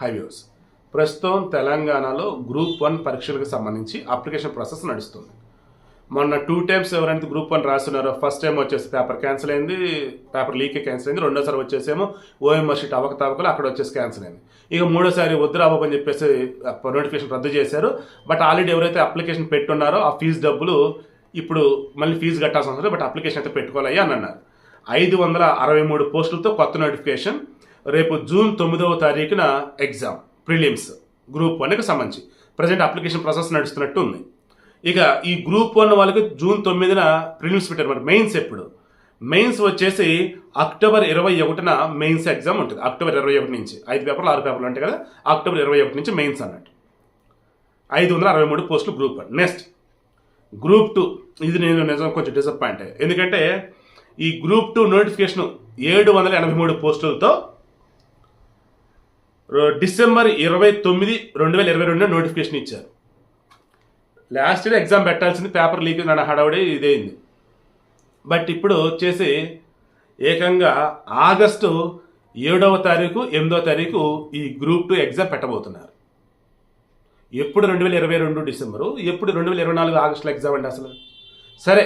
హైవ్యూస్ ప్రస్తుతం తెలంగాణలో group one పరీక్షలకు సంబంధించి అప్లికేషన్ ప్రాసెస్ నడుస్తుంది. మొన్న టూ టైమ్స్ ఎవరైతే గ్రూప్ వన్ రాస్తున్నారో ఫస్ట్ టైం వచ్చేసి పేపర్ క్యాన్సిల్ అయింది పేపర్ లీకే క్యాన్సిల్ అయింది రెండోసారి వచ్చేసేమో ఓఎంఆర్ షీట్ అవకతవకలు అక్కడ వచ్చేసి క్యాన్సిల్ అయింది. ఇక మూడోసారి వద్దు రాబోని చెప్పేసి నోటిఫికేషన్ రద్దు చేశారు. బట్ ఆల్రెడీ ఎవరైతే అప్లికేషన్ పెట్టున్నారో ఆ ఫీజు డబ్బులు ఇప్పుడు మళ్ళీ ఫీజు కట్టాల్సిన అవసరం బట్ అప్లికేషన్ అయితే పెట్టుకోవాలి అని అన్నారు. ఐదు వందల అరవై మూడు పోస్టులతో కొత్త నోటిఫికేషన్ రేపు జూన్ తొమ్మిదవ తారీఖున ఎగ్జామ్ ప్రిలిమ్స్ గ్రూప్ వన్కి సంబంధించి. ప్రజెంట్ అప్లికేషన్ ప్రాసెస్ నడుస్తున్నట్టు ఉంది. ఇక ఈ గ్రూప్ వన్ వాళ్ళకి జూన్ తొమ్మిదిన ప్రిలిమ్స్ పెట్టారు మరి మెయిన్స్ ఎప్పుడు? మెయిన్స్ వచ్చేసి అక్టోబర్ ఇరవై ఒకటిన మెయిన్స్ ఎగ్జామ్ ఉంటుంది. అక్టోబర్ ఇరవై ఒకటి నుంచి. ఐదు పేపర్లు ఆరు పేపర్లు ఉంటాయి కదా అక్టోబర్ ఇరవై ఒకటి నుంచి మెయిన్స్ అన్నట్టు. ఐదు వందల అరవై మూడు పోస్టులు group one. Next group two. ఇది నేను నిజం కొంచెం డిసప్పాయింట్ ఎందుకంటే ఈ గ్రూప్ టూ నోటిఫికేషన్ ఏడు వందల ఎనభై మూడు పోస్టులతో డిసెంబర్ ఇరవై తొమ్మిది రెండు వేల ఇరవై రెండున నోటిఫికేషన్ ఇచ్చారు. లాస్ట్ ఇయర్ ఎగ్జామ్ పెట్టాల్సింది పేపర్ లీక్ నన్ను హడావుడి ఇదేంది. బట్ ఇప్పుడు వచ్చేసి ఏకంగా ఆగస్టు ఏడవ తారీఖు ఎనిమిదవ తారీఖు ఈ గ్రూప్ టూ ఎగ్జామ్ పెట్టబోతున్నారు. ఎప్పుడు రెండు వేల ఇరవై రెండు డిసెంబరు ఎప్పుడు రెండు వేల ఇరవై నాలుగు ఆగస్టులో ఎగ్జామ్ అండి అసలు? సరే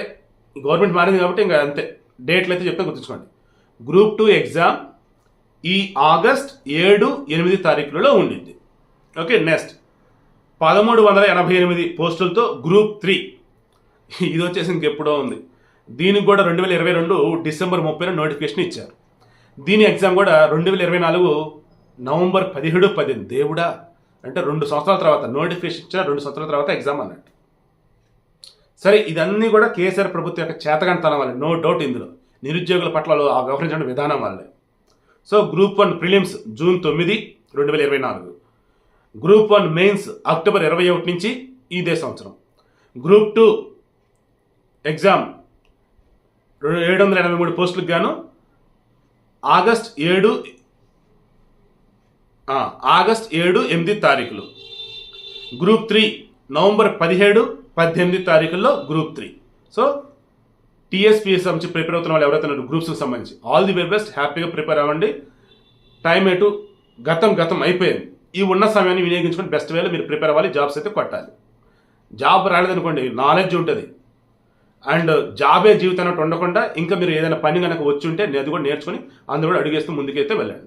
గవర్నమెంట్ మారింది కాబట్టి ఇంకా అంతే. డేట్లు అయితే చెప్తే గుర్తుంచుకోండి. గ్రూప్ టూ ఎగ్జామ్ ఈ ఆగస్ట్ ఏడు ఎనిమిది తారీఖులలో ఉండింది. Okay next. పదమూడు వందల ఎనభై ఎనిమిది పోస్టులతో గ్రూప్ త్రీ. ఇది వచ్చేసి ఇంకెప్పుడో ఉంది. దీనికి కూడా రెండు వేల ఇరవై రెండు డిసెంబర్ ముప్పైన నోటిఫికేషన్ ఇచ్చారు. దీని ఎగ్జామ్ కూడా రెండు వేల ఇరవై నాలుగు నవంబర్ పదిహేడు పదిహేను. దేవుడా! అంటే రెండు సంవత్సరాల తర్వాత నోటిఫికేషన్ ఇచ్చిన రెండు సంవత్సరాల తర్వాత ఎగ్జామ్ అన్నట్టు. సరే ఇదన్నీ కూడా కేసీఆర్ ప్రభుత్వం యొక్క చేతగానితనం వల్ల. నో డౌట్ ఇందులో. నిరుద్యోగుల పట్ల ఆ వ్యవహరించిన విధానం వల్లే. So group one prelims June తొమ్మిది రెండు వేల ఇరవై నాలుగు. గ్రూప్ వన్ మెయిన్స్ అక్టోబర్ ఇరవై ఒకటి నుంచి ఇదే సంవత్సరం. గ్రూప్ టూ ఎగ్జామ్ ఏడు వందల ఎనభై మూడు పోస్టులకు గాను ఆగస్ట్ ఏడు ఆగస్ట్ ఏడు ఎనిమిది తారీఖులు. గ్రూప్ త్రీ నవంబర్ పదిహేడు పద్దెనిమిది తారీఖుల్లో గ్రూప్ త్రీ సో టీఎస్పీఎస్ సంబంధించి ప్రిపేర్ అవుతున్న వాళ్ళు ఎవరైతే ఉన్నారు గ్రూప్స్కి సంబంధించి. ఆల్ ది వెరీ బెస్ట్ హ్యాపీగా ప్రిపేర్ అవ్వండి. టైం ఎటు గతం గతం అయిపోయింది. ఈ ఉన్న సమయాన్ని వినియోగించుకొని బెస్ట్ వేలో మీరు ప్రిపేర్ అవ్వాలి జాబ్స్ అయితే కొట్టాలి. జాబ్ రాలేదనుకోండి నాలెడ్జ్ ఉంటుంది. అండ్ జాబే జీవితం అన్నట్టు ఉండకుండా ఇంకా మీరు ఏదైనా పని కనుక వచ్చి ఉంటే అది కూడా నేర్చుకొని అందులో కూడా అడుగేస్తూ ముందుకైతే వెళ్ళండి.